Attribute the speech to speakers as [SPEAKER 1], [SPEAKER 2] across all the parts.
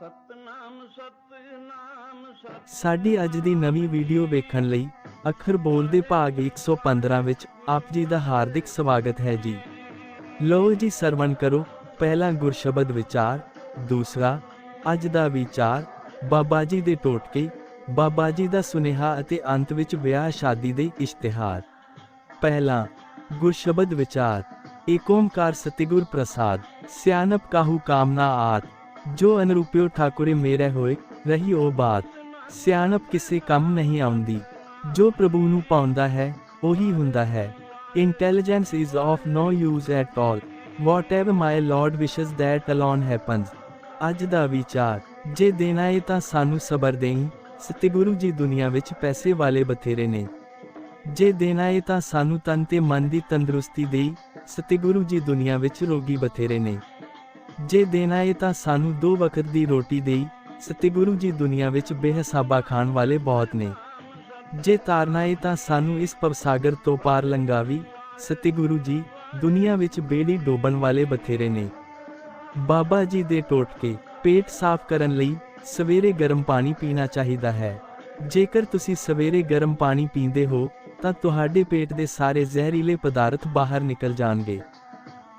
[SPEAKER 1] ਸਤਨਾਮ
[SPEAKER 2] ਸਾਡੀ ਅੱਜ ਦੀ ਨਵੀਂ ਵੀਡੀਓ ਵੇਖਣ ਲਈ ਅੱਖਰ ਬੋਲਦੇ ਭਾਗ 115 ਵਿੱਚ ਆਪ ਜੀ ਦਾ ਹਾਰਦਿਕ ਸਵਾਗਤ ਹੈ ਜੀ। ਲਓ ਜੀ ਸਰਵਣ ਕਰੋ ਪਹਿਲਾ ਗੁਰਸ਼ਬਦ ਵਿਚਾਰ, ਦੂਸਰਾ, ਅੱਜ ਦਾ ਵਿਚਾਰ, ਬਾਬਾ ਜੀ ਦੇ ਟੋਟਕੇ, ਬਾਬਾ ਜੀ ਦਾ ਸੁਨੇਹਾ ਅਤੇ ਅੰਤ ਵਿੱਚ ਵਿਆਹ ਸ਼ਾਦੀ ਦੇ ਇਸ਼ਤਿਹਾਰ। ਪਹਿਲਾ, ਗੁਰਸ਼ਬਦ ਵਿਚਾਰ, ਏਕ ਓਮਕਾਰ ਸਤਿਗੁਰ ਪ੍ਰਸਾਦ, ਸਿਆਨਪ ਕਾਹੂ ਕਾਮਨਾ ਆਤ ਜੋ ਅਨਰੂਪਿਓ ਠਾਕੁਰੇ ਮੇਰੇ ਹੋਏ, ਰਹੀ ਉਹ ਬਾਤ। ਸਿਆਣਪ ਕਿਸੇ ਕੰਮ ਨਹੀਂ ਆਉਂਦੀ। ਜੋ ਪ੍ਰਭੂ ਨੂੰ ਪਾਉਂਦਾ ਹੈ, ਉਹੀ ਹੁੰਦਾ ਹੈ। Intelligence is of no use at all whatever my lord wishes that alone happens ਅੱਜ ਦਾ ਵਿਚਾਰ। ਜੇ ਦੇਣਾ ਹੈ ਤਾਂ ਸਾਨੂੰ ਸਬਰ ਦੇਈ। ਸਤਿਗੁਰੂ ਜੀ ਦੁਨੀਆ ਵਿੱਚ ਪੈਸੇ ਵਾਲੇ ਬਥੇਰੇ ਨੇ। ਜੇ ਦੇਣਾ ਹੈ ਤਾਂ ਸਾਨੂੰ ਤਨ ਤੇ ਮਨ ਦੀ ਤੰਦਰੁਸਤੀ ਦੇਈ। ਸਤਿਗੁਰੂ ਜੀ ਦੁਨੀਆ ਵਿੱਚ ਰੋਗੀ ਬਥੇਰੇ ਨੇ। ਜੇ ਦੇਣਾ ਏ ਤਾਂ ਸਾਨੂੰ ਦੋ ਵਕਤ ਦੀ ਰੋਟੀ ਦੇਈ। ਸਤਿਗੁਰੂ ਜੀ ਦੁਨੀਆ ਵਿੱਚ ਬੇਹਿਸਾਬਾ ਖਾਣ ਵਾਲੇ ਬਹੁਤ ਨੇ। ਜੇ ਤਾਰਨਾ ਏ ਤਾਂ ਸਾਨੂੰ ਇਸ ਪਵਸਾਗਰ ਤੋਂ ਪਾਰ ਲੰਘਾਵੀ। ਸਤਿਗੁਰੂ ਜੀ, ਦੁਨੀਆ ਵਿੱਚ ਬੇੜੀ ਡੋਬਣ ਵਾਲੇ ਬਥੇਰੇ ਨੇ। ਬਾਬਾ ਜੀ ਦੇ ਟੋਟਕੇ, ਪੇਟ ਸਾਫ਼ ਕਰਨ ਲਈ ਸਵੇਰੇ ਗਰਮ ਪਾਣੀ ਪੀਣਾ ਚਾਹੀਦਾ ਹੈ। ਜੇਕਰ ਤੁਸੀਂ ਸਵੇਰੇ ਗਰਮ ਪਾਣੀ ਪੀਂਦੇ ਹੋ, ਤਾਂ ਤੁਹਾਡੇ ਪੇਟ ਦੇ ਸਾਰੇ ਜ਼ਹਿਰੀਲੇ ਪਦਾਰਥ ਬਾਹਰ ਨਿਕਲ ਜਾਣਗੇ।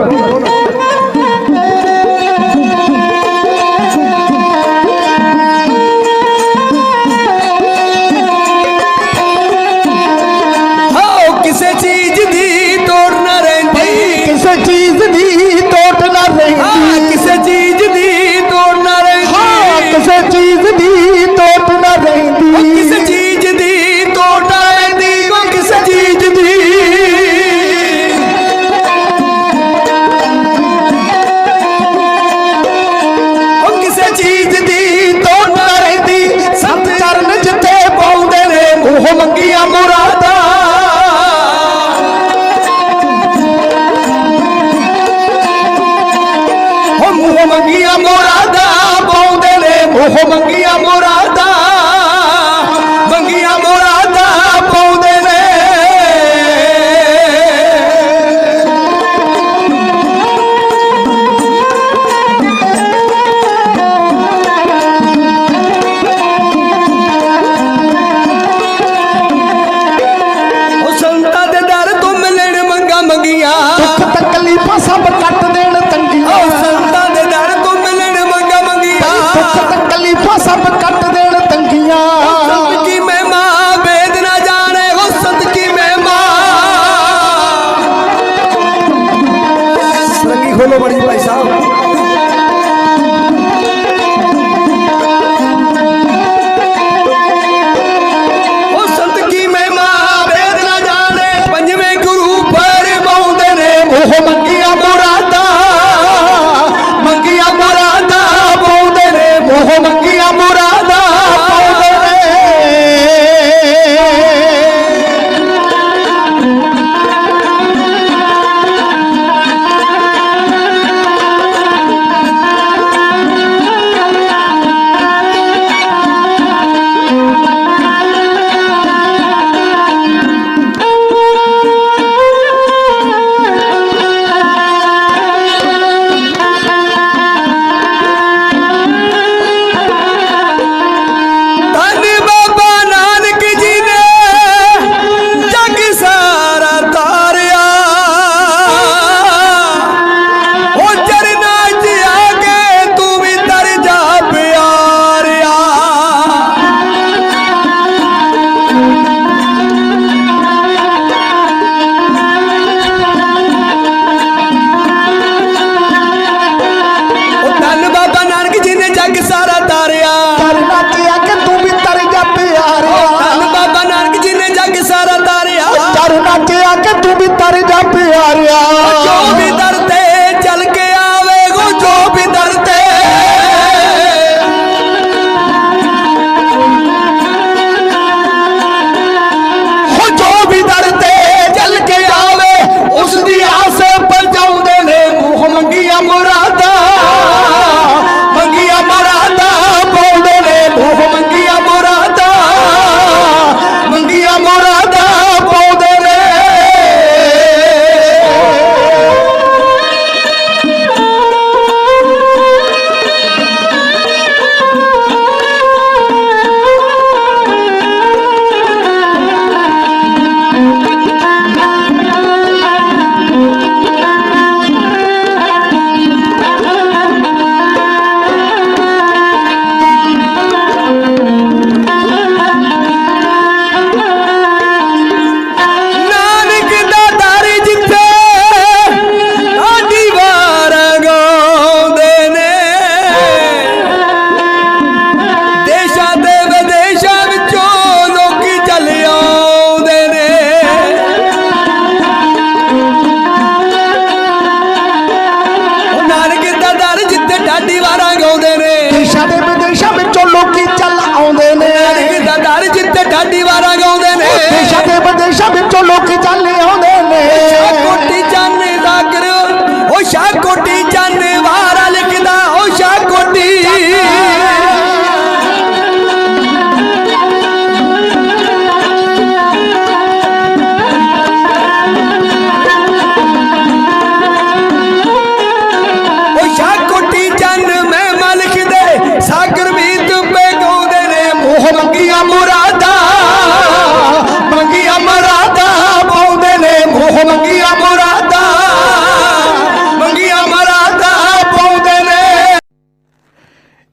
[SPEAKER 3] hola, hola. ওহ মঙ্গিয়া মোরাদা ਸ਼ਾਹ ਵਿੱਚੋਂ ਲੋਕ ਚੱਲੇ ਆਉਂਦੇ ਨੇ। ਸ਼ਾਹ ਕੋਟੀ ਚੰਨ ਦਾ ਕਰੋ ਉਹ ਸ਼ਾਹ ਕੋਟੀ